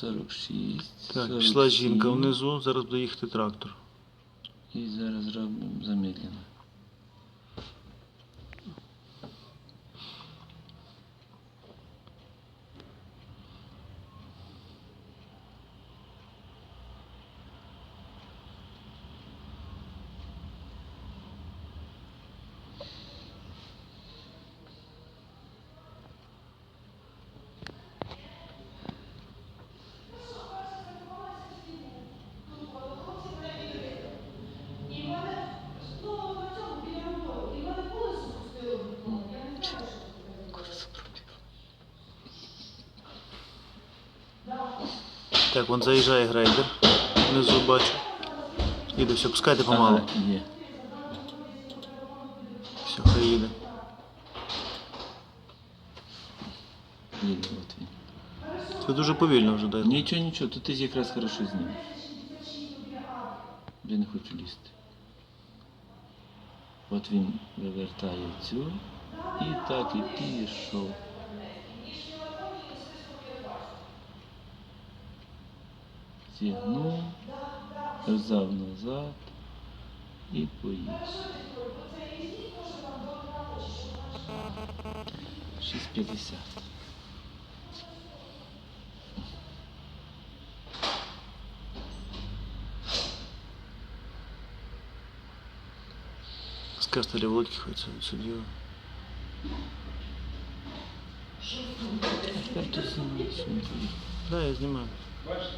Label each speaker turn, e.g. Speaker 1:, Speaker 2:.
Speaker 1: 46.
Speaker 2: Так, пішла жінка внизу, зараз буде їхати трактор.
Speaker 1: І зараз робимо замедлено.
Speaker 2: Так, вон заїжджає грейдер. Внизу бачу. Їде, все, пускайте помалу.
Speaker 1: Ага, є.
Speaker 2: Все, хай їде.
Speaker 1: Їде, от він.
Speaker 2: Це дуже повільно вже дай.
Speaker 1: Нічого, нічого, тут ти якраз хорошо знімеш. Я не хочу лізти. От він вивертає цю і так і пішов. Зігнув, взяв назад і поїхав. 6,50.
Speaker 2: Скажете для Володьки хоч це суддю.
Speaker 1: Тепер ти знімаєш.
Speaker 2: Да, я знімаю.
Speaker 3: Бачите?